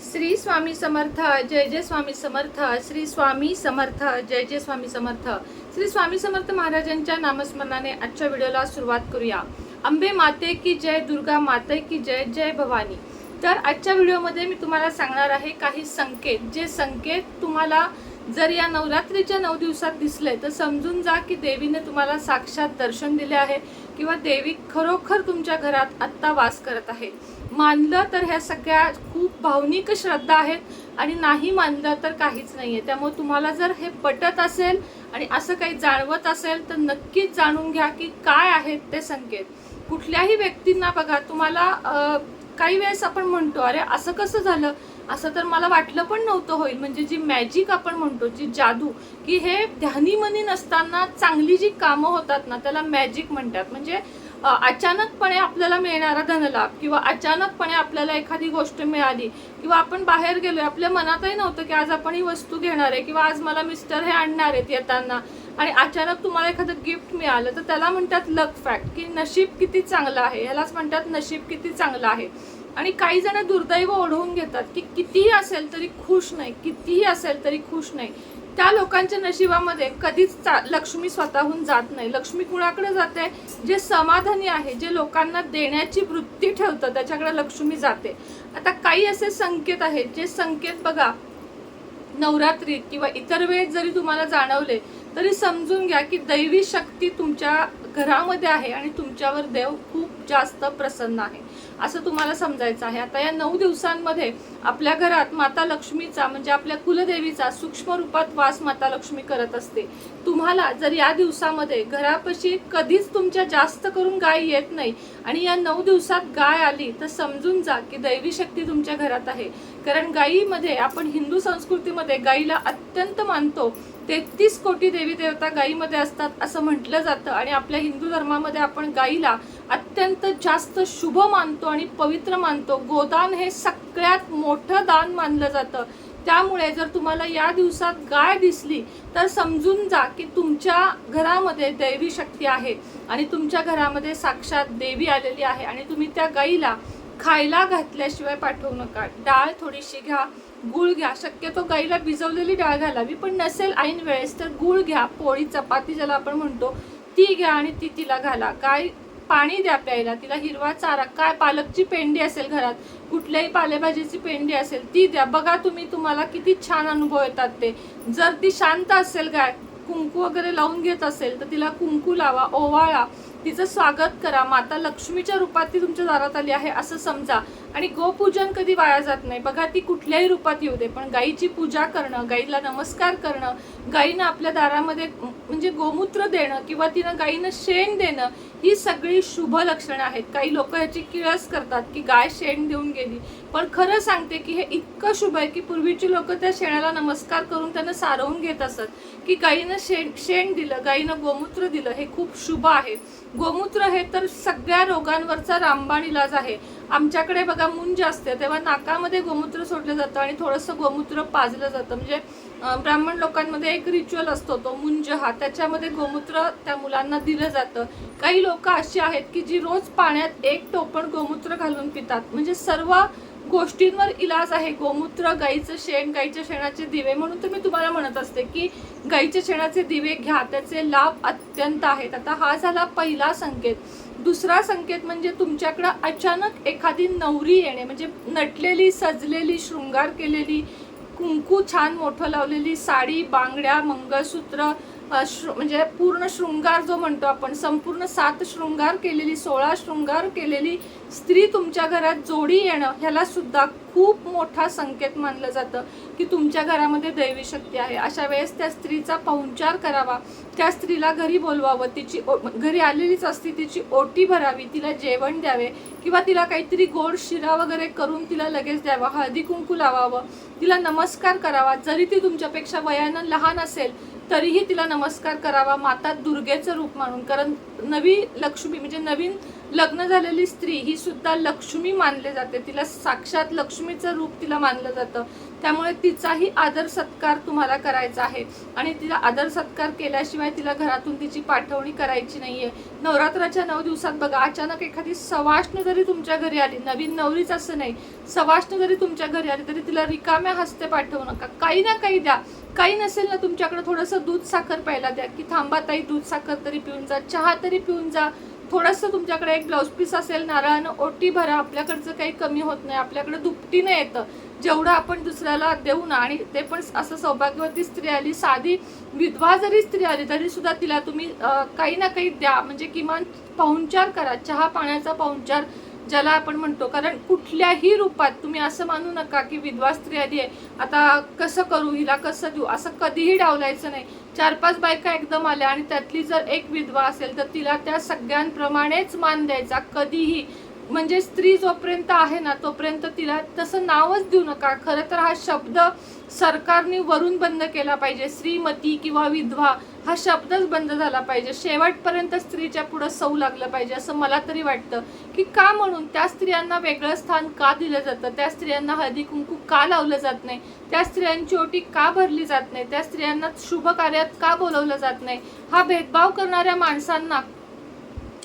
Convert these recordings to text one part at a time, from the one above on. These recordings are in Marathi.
श्री स्वामी समर्थ जय जय स्वामी समर्थ श्री स्वामी समर्थ जय जय स्वामी समर्थ. श्री स्वामी समर्थ महाराजांच्या नामस्मरणाने आजच्या व्हिडिओला सुरुवात करूया. अंबे माते की जय दुर्गा माते की जय जय भवानी. तर आजच्या व्हिडिओमध्ये मी तुम्हाला सांगणार आहे काही संकेत. जे संकेत तुम्हाला जर या नवरात्रीच्या नऊ दिवसात दिसले तर समजून जा की देवीने तुम्हाला साक्षात दर्शन दिले आहे किंवा देवी खरोखर तुमच्या घरात आत्ता वास करत आहे. मानलं तर ह्या सगळ्या खूप भावनिक श्रद्धा आहेत आणि नाही मानलं तर काहीच नाही आहे त्यामुळे तुम्हाला जर हे पटत असेल आणि असं काही जाणवत असेल तर नक्कीच जाणून घ्या की काय आहेत ते संकेत. कुठल्याही व्यक्तींना बघा तुम्हाला काही वेळेस आपण म्हणतो अरे असं कसं झालं? असं तर मला वाटलं पण नव्हतं होईल. म्हणजे जी मॅजिक आपण म्हणतो जी जादू की हे ध्यानीमनी नसताना चांगली जी कामं होतात ना त्याला मॅजिक म्हणतात. म्हणजे अचानकपणे आपल्याला मिळणारा धनलाभ किंवा अचानकपणे आपल्याला एखादी गोष्ट मिळाली किंवा आपण बाहेर गेलोय आपल्या मनातही नव्हतं की आज आपण ही वस्तू घेणार आहे किंवा आज मला मिस्टर हे आणणार आहेत येताना आणि अचानक तुम्हाला एखादं गिफ्ट मिळालं तर त्याला म्हणतात लक फॅक्ट की नशीब किती चांगलं आहे. ह्यालाच म्हणतात नशीब किती चांगलं आहे. आणि काही जण दुर्दैव ओढवून घेतात की कितीही असेल तरी खुश नाही कितीही असेल तरी खुश नाही. त्या लोकांच्या नशिबामध्ये कधीच चा- लक्ष्मी स्वतःहून जात नाही. लक्ष्मी कुणाकडे जाते? जे समाधानी आहे जे लोकांना देण्याची वृत्ती ठेवतं त्याच्याकडे लक्ष्मी जाते. आता काही असे संकेत आहेत जे संकेत बघा नवरात्रीत किंवा इतर वेळेत जरी तुम्हाला जाणवले तरी समजून घ्या की दैवी शक्ती तुमच्या घरामध्ये आहे आणि तुमच्यावर देव खूप जास्त प्रसन्न आहे. असं तुम्हाला समजायचं आहे. आता या नऊ दिवसांमध्ये आपल्या घरात माता लक्ष्मीचा म्हणजे आपल्या कुलदेवीचा सूक्ष्म रूपात वास माता लक्ष्मी करत असते. तुम्हाला जर या दिवसामध्ये घरापाशी कधीच तुमच्या जास्त करून गाय येत नाही आणि या नऊ दिवसात गाय आली तर समजून जा की दैवी शक्ती तुमच्या घरात आहे. कारण गायीमध्ये आपण हिंदू संस्कृतीमध्ये गायीला अत्यंत मानतो. तेहतीस कोटी देवी देवता गायीमध्ये असतात असं म्हटलं जातं आणि आपल्या हिंदू धर्मामध्ये आपण गायीला अत्यंत जास्त शुभ मानतो आणि पवित्र मानतो. गोदान हे सगळ्यात मोठं दान मानलं जातं. त्यामुळे जर तुम्हाला या दिवसात गाय दिसली तर समजून जा की तुमच्या घरामध्ये दैवी शक्ती आहे आणि तुमच्या घरामध्ये साक्षात देवी आलेली आहे आणि तुम्ही त्या गाईला खायला घातल्याशिवाय पाठवू नका. डाळ थोडीशी घ्या गुळ घ्या. शक्यतो गाईला भिजवलेली डाळ घालावी पण नसेल ऐन वेळेस तर गुळ घ्या. पोळी चपाती ज्याला आपण म्हणतो ती घ्या आणि ती तिला घाला. गाय पाणी द्या प्यायला तिला हिरवा चारा काय पालकची पेंडी असेल घरात कुठल्याही पालेभाजीची पेंडी असेल ती द्या. बघा तुम्ही तुम्हाला किती छान अनुभव येतात ते. जर ती शांत असेल गाय कुंकू वगैरे लावून घेत असेल तर तिला कुंकू लावा ओवाळा. तिचं स्वागत करा. माता लक्ष्मीच्या रूपात ती तुमच्या दारात आली आहे असं समजा. आणि गोपूजन कधी वाया जात नाही. बघा ती कुठल्याही रूपात येऊ दे पण गाईची पूजा करणं गाईला नमस्कार करणं गाईनं आपल्या दारामध्ये म्हणजे गोमूत्र देणं किंवा तिनं गाईनं शेण देणं ही सगळी शुभ लक्षणं आहेत. काही लोक याची किळस करतात की गाय शेण देऊन गेली. पण खरं सांगते की हे इतकं शुभ आहे की पूर्वीची लोक त्या शेणाला नमस्कार करून त्यांना सारवून घेत असत की गाईनं शेण शेण दिलं गाईनं गोमूत्र दिलं हे खूप शुभ आहे. गोमूत्र हे तर सगळ्या रोगांवरचा रामबाण इलाज आहे. आमच्याकडे बघा मुंज असते तेव्हा नाकामध्ये गोमूत्र सोडलं जातं आणि थोडंसं गोमूत्र पाजलं जातं. म्हणजे ब्राह्मण लोकांमध्ये एक रिच्युअल असतो तो मुंज हा. त्याच्यामध्ये गोमूत्र त्या मुलांना दिलं जातं. काही लोक अशी आहेत की जी रोज पाण्यात एक टोपण गोमूत्र घालून पितात. म्हणजे सर्व गोष्टींवर इलाज आहे. गोमूत्र गाईचं शेण गाईच्या शेणाचे दिवे. म्हणून तर मी तुम्हाला म्हणत असते की गाईच्या शेणाचे दिवे घ्या. त्याचे लाभ अत्यंत आहेत. आता हा झाला पहिला संकेत. दुसरा संकेत म्हणजे तुमच्याकडं अचानक एखादी नवरी येणे म्हणजे नटलेली सजलेली शृंगार केलेली कुंकू छान मोठं लावलेली साडी बांगड्या मंगळसूत्र श्रु- म्हणजे पूर्ण शृंगार जो म्हणतो आपण संपूर्ण सात शृंगार केलेली सोळा शृंगार केलेली स्त्री तुमच्या घरात जोडी येणं ह्याला सुद्धा खूप मोठा संकेत मानलं जातं की तुमच्या घरामध्ये दैवी शक्ती आहे. अशा वेळेस त्या स्त्रीचा पाहुणचार करावा त्या स्त्रीला घरी बोलवावं तिची घरी आलेलीच असती तिची ओटी भरावी तिला जेवण द्यावे किंवा तिला काहीतरी गोड शिरा वगैरे करून तिला लगेच द्यावा हळदी कुंकू लावावं तिला नमस्कार करावा जरी ती तुमच्यापेक्षा वयानं लहान असेल तरीही तिला नमस्कार करावा माता दुर्गेचं रूप मानून. कारण नवी लक्ष्मी म्हणजे नवीन लग्न झालेली स्त्री ही सुद्धा लक्ष्मी मानले जाते. तिला साक्षात लक्ष्मीचं रूप तिला मानलं जातं. त्यामुळे तिचाही आदर सत्कार तुम्हाला करायचा आहे. आणि तिला आदर सत्कार केल्याशिवाय तिला घरातून तिची पाठवणी करायची नाही आहे नवरात्राच्या नऊ दिवसात बघा अचानक एखादी सवाष्ण जरी तुमच्या घरी आली नवीन नवरीच असं नाही सवाष्ण जरी तुमच्या घरी आली तरी तिला रिकाम्या हस्ते पाठवू नका. काही ना काही द्या. काही नसेल ना तुमच्याकडे थोडंसं दूध साखर प्यायला द्या. की थांबा ताई दूध साखर तरी पिऊन जा चहा तरी पिऊन जा. थोडंसं तुमच्याकडे एक ब्लाऊज पीस असेल नारळानं ओटी भरा. आपल्याकडचं काही कमी होत नाही. आपल्याकडे दुपटीनं येतं. जेवढं आपण दुसऱ्याला देऊ ना आणि ते पण असं सौभाग्यवती स्त्री आली साधी विधवा जरी स्त्री आली तरी सुद्धा तिला तुम्ही काही ना काही द्या. म्हणजे किमान पाहुणचार करा. चहा पाण्याचा पाहुणचार ज्याला आपण म्हणतो. कारण कुठल्याही रूपात तुम्ही असं मानू नका की विधवा स्त्री आली आहे. आता कसं करू हिला कसं देऊ? असं कधीही डावलायचं नाही. चार पाच बायका एकदम आल्या आणि त्यातली जर एक विधवा असेल तर तिला त्या सगळ्यांप्रमाणेच मान द्यायचा कधीही. म्हणजे स्त्री जोपर्यंत आहे ना तोपर्यंत तिला तसं नावच देऊ नका. खरं तर हा शब्द सरकारने वरून बंद केला पाहिजे. श्रीमती किंवा विधवा हा शब्दच बंद झाला पाहिजे. शेवटपर्यंत स्त्रीच्या पुढं सौ लागलं पाहिजे असं मला तरी वाटतं. की का म्हणून? त्या स्त्रियांना वेगळं स्थान का दिलं जातं? त्या स्त्रियांना हळदी कुंकू का लावलं जात नाही? त्या स्त्रियांची ओटी का भरली जात नाही? त्या स्त्रियांना शुभ कार्यात का बोलवलं जात नाही? हा भेदभाव करणाऱ्या माणसांना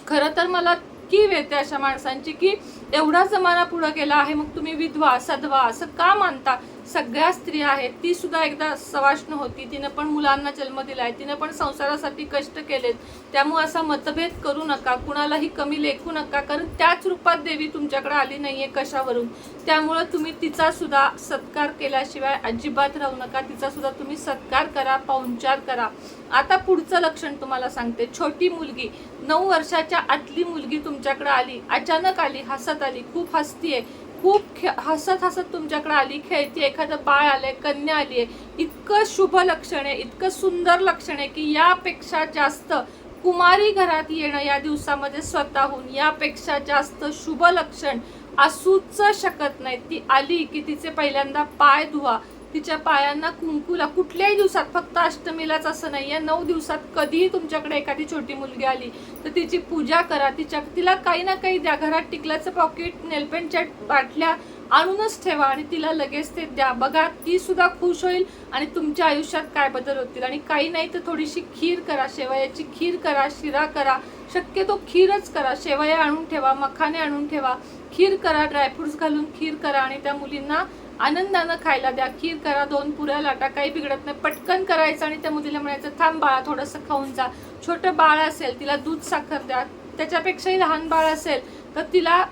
खरं तर मला कीव येते अशा माणसांची की एवढा जमाना पुढं गेला आहे मग तुम्ही विधवा सधवा असं का मानता? सगळ्या स्त्रिया आहेत ती सुद्धा एकदा सवाष्ण होती तिनं पण मुलांना जन्म दिलाय तिनं पण संसारासाठी कष्ट केलेत. त्यामुळे असा मतभेद करू नका कुणालाही कमी लेखू नका कारण त्याच रूपात देवी तुमच्याकडे आली नाहीये कशावरून. त्यामुळं तुम्ही तिचा सुद्धा सत्कार केल्याशिवाय अजिबात राहू नका तिचा सुद्धा तुम्ही सत्कार करा पाहुणचार करा. आता पुढचं लक्षण तुम्हाला सांगते छोटी मुलगी नऊ वर्षाच्या आतली मुलगी तुमच्याकडे आली अचानक आली हसत आली खूप हसतीये. खूप खे हसत हसत तुमच्याकडे आली खेळती एखादं बाळ आलंय कन्या आली आहे. इतकं शुभ लक्षण आहे इतकं सुंदर लक्षण आहे की यापेक्षा जास्त कुमारी घरात येणं या दिवसामध्ये स्वतःहून यापेक्षा जास्त शुभ लक्षण असूच शकत नाही. ती आली की तिचे पहिल्यांदा पाय धुवा. तिच्या पायांना कुंकूला कुठल्याही दिवसात फक्त अष्टमीलाच असं नाही या नऊ दिवसात कधीही तुमच्याकडे एखादी छोटी मुलगी आली तर तिची पूजा करा. तिच्या तिला काही ना काही द्या. घरात टिकल्याचं पॉकेट नेलपेंटच्या बाटल्या आणूनच ठेवा आणि तिला लगेच ते द्या. बघा ती सुद्धा खुश होईल आणि तुमच्या आयुष्यात काय बदल होतील. आणि काही नाही तर थोडीशी खीर करा. शेवयाची खीर करा शिरा करा. शक्यतो खीरच करा. शेवया आणून ठेवा मखाने आणून ठेवा. खीर करा ड्रायफ्रुट्स घालून खीर करा आणि त्या मुलींना आनंदानं खायला द्या खीर करा दोन पुऱ्या लाटा काही बिघडत नाही. पटकन करायचं आणि त्या मुलीला म्हणायचं थांब बाळा थोडंसं खाऊन जा. छोटं बाळ असेल तिला दूध साखर द्या. त्याच्यापेक्षाही लहान बाळ असेल तर तिला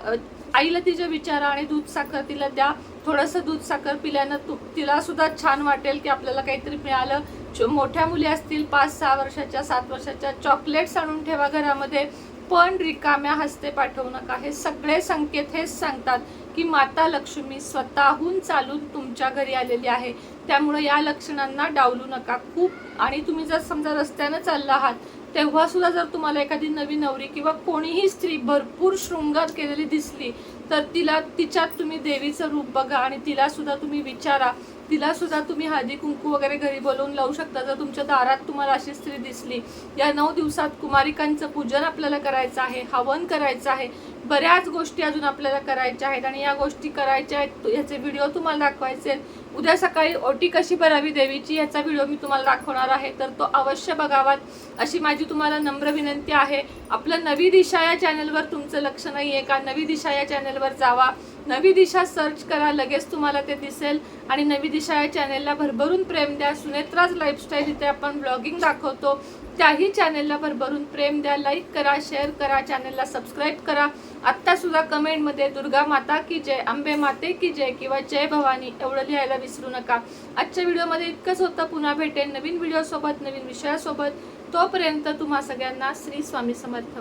आईला तिच्या विचारा आणि दूध साखर तिला द्या. थोडंसं दूध साखर पिल्यानं तू तिला सुद्धा छान वाटेल की आपल्याला काहीतरी मिळालं. मोठ्या मुली असतील पाच सहा वर्षाच्या सात वर्षाच्या चॉकलेट्स आणून ठेवा घरामध्ये. पण रिकाम्या हस्ते पाठवू नका. हे सगळे संकेत हेच सांगतात. की माता लक्ष्मी स्वतःहून चालून तुमच्या घरी आलेली आहे. त्यामुळे या लक्षणांना डावलू नका खूप. आणि तुम्ही जर समजा रस्त्यानं चालला आहात तेव्हा सुद्धा जर तुम्हाला एखादी नवी नवरी किंवा कोणीही स्त्री भरपूर शृंगार केलेली दिसली तर तिला तिच्यात तुम्ही देवीचं रूप बघा आणि तिला सुद्धा तुम्ही विचारा तिला सुद्धा तुम्ही हळदी कुंकू वगैरे घरी बोलवून लावू शकता. जर तुमच्या दारात तुम्हाला अशी स्त्री दिसली या नऊ दिवसात कुमारिकांचं पूजन आपल्याला करायचं आहे हवन करायचं आहे बऱ्याच गोष्टी अजून आपल्याला करायच्या आहेत आणि या गोष्टी करायच्या आहेत ह्याचे व्हिडिओ तुम्हाला दाखवायचे आहेत. उद्या सकाळी ओटी कशी भरावी देवीची ह्याचा व्हिडिओ मी तुम्हाला दाखवणार आहे. तर तो अवश्य बघावात अशी माझी तुम्हाला नम्र विनंती आहे. आपलं नवी दिशा या चॅनलवर तुमचं लक्ष नाही आहे का? नवी दिशा या चॅनलवर जावा. नवी दिशा सर्च करा लगेच तुम्हाला ते दिसेल. आणि नवी दिशा या चॅनेलला भरभरून प्रेम द्या. सुनेत्राज लाईफस्टाईल इथे आपण ब्लॉगिंग दाखवतो. त्याही चॅनेलला भरभरून प्रेम द्या लाईक करा शेअर करा चॅनेलला सबस्क्राईब करा. आत्तासुद्धा कमेंटमध्ये दुर्गा माता की जय अंबे माते की जय किंवा जय भवानी एवढं लिहायला विसरू नका. आजच्या व्हिडिओमध्ये इतकंच होतं. पुन्हा भेटेन नवीन व्हिडिओसोबत नवीन विषयासोबत. तोपर्यंत तुम्हा सगळ्यांना श्री स्वामी समर्थ.